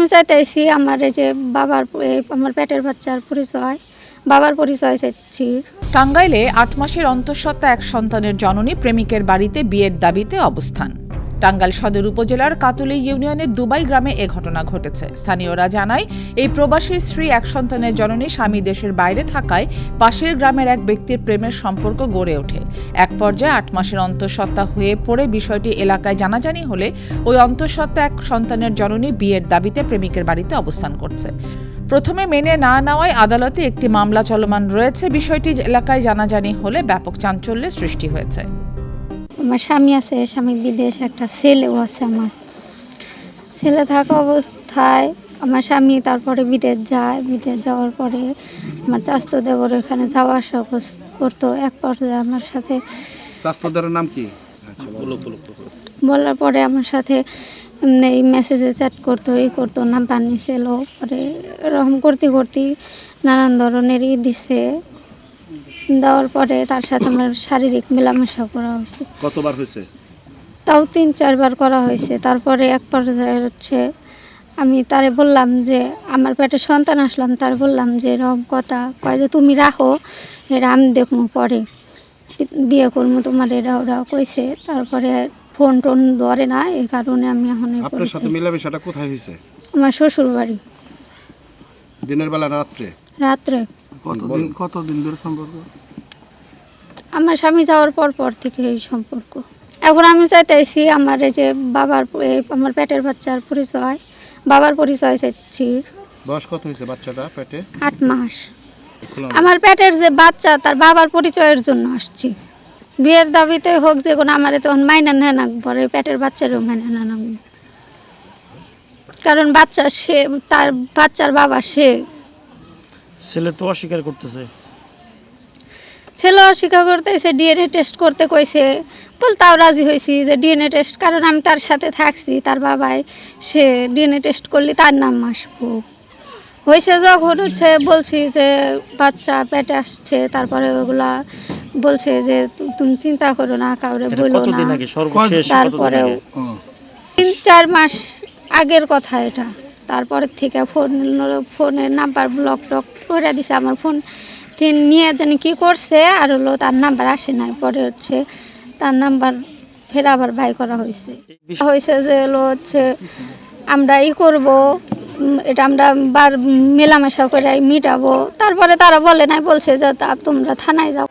আমি চাইতেছি আমার এই যে বাবার আমার পেটের বাচ্চার পরিচয়, বাবার পরিচয় চাইছি টাঙ্গাইলে আট মাসের অন্তঃসত্ত্বা এক সন্তানের জননী প্রেমিকের বাড়িতে বিয়ের দাবিতে অবস্থান। টাঙ্গাইল সদর উপজেলার কাতুলি ইউনিয়নের দুবাই গ্রামে এ ঘটনা ঘটেছে। স্থানীয়রা জানায়, এই প্রবাসীর স্ত্রী, এক সন্তানের জননী স্বামী দেশের বাইরে থাকায় পাশের গ্রামের এক ব্যক্তির প্রেমের সম্পর্ক গড়ে ওঠে। এক পর্যায়ে আট মাসের অন্তঃসত্ত্বা হয়ে পড়ে বিষয়টি এলাকায় জানাজানি হলে ওই অন্তঃসত্ত্বা এক সন্তানের জননী বিয়ের দাবিতে প্রেমিকের বাড়িতে অবস্থান করছে। প্রথমে মেনে না নেওয়ায় আদালতে একটি মামলা চলমান রয়েছে। বিষয়টি এলাকায় জানাজানি হলে ব্যাপক চাঞ্চল্যের সৃষ্টি হয়েছে। আমার স্বামী আছে স্বামী বিদেশ একটা ছেলেও আছে আমার। ছেলে থাকা অবস্থায় আমার স্বামী তারপরে বিদেশ যায় বিদেশ যাওয়ার পরে আমার চাস্তো দেবর এখানে যাওয়া আসা করতো। এক পর্যায়ে আমার সাথে নাম কি? বলার পরে আমার সাথে এই মেসেজে চ্যাট করতো এই করতো নাম্বার নিছিল পরে এরকম করতে করতে নানান ধরনেরই দিছে। দেওয়ার পরে তার সাথে আমার শারীরিক মেলামেশা করা হয়েছে। কতবার হয়েছে? তাও তিন চারবার করা হয়েছে। তারপরে এক পর্যায়ে হচ্ছে আমি তারে বললাম যে আমার পেটে সন্তান আসলাম তার বললাম যে এরকম কথা কয় যে তুমি রাখো এটা আমি দেখব পরে। বিয়ে করব তোমার এরা ওরা কইছে। তারপরে ফোন টোন ধরে না এই কারণে আমি এখন এই আপনার সাথে মেলামেশাটা কোথায় হয়েছে? আমার শ্বশুর বাড়ি দিনের বেলা রাত্রে? রাত্রে। কতদিন কতদিন ধরে সম্পর্ক? আমার স্বামী যাওয়ার পর পর থেকে এই সম্পর্ক। এখন আমি চাইতেছি আমার এই যে বাবার এই আমার পেটের বাচ্চার পরিচয় বাবার পরিচয় চাইছি বয়স কত হয়েছে বাচ্চাটা পেটে? আট মাস। আমার পেটের যে বাচ্চা তার বাবার পরিচয়ের জন্য আসছি। বিয়ের দাবিতে হোক যে কোনো আমার তখন মাইনা না নাকবো আর এই পেটের বাচ্চারও মাইনা না। নাকবো কারণ বাচ্চা সে তার বাচ্চার বাবা সে। ছেলে তো অস্বীকার করতেছে। ছেলে অস্বীকার করতেছে ডিএনএ টেস্ট করতে কইছে। বল তাও রাজি হয়েছি যে ডিএনএ টেস্ট কারণ আমি তার সাথে থাকছি তার বাবাই সে ডিএনএ টেস্ট করলে তার নাম আসব। হয়েছে যখন হচ্ছে বলছি যে বাচ্চা পেটে আসছে তারপরে ওগুলা বলছে যে তুমি চিন্তা করো না কাউরে বলো না। তারপরেও তিন চার মাস আগের কথা এটা। তারপরের থেকে ফোন ফোনের নাম্বার ব্লক টক করে দিছে আমার ফোন নিয়ে জানি কি করছে, আর হলো তার নাম্বার আসে নাই। পরে হচ্ছে তার নাম্বার ফের আবার বাই করা হয়েছে হয়েছে যে হলো হচ্ছে আমরা ই করব এটা আমরা বার মেলামেশা করে মিটাবো। তারপরে তারা বলে নাই, বলছে যে তা তোমরা থানায় যাও।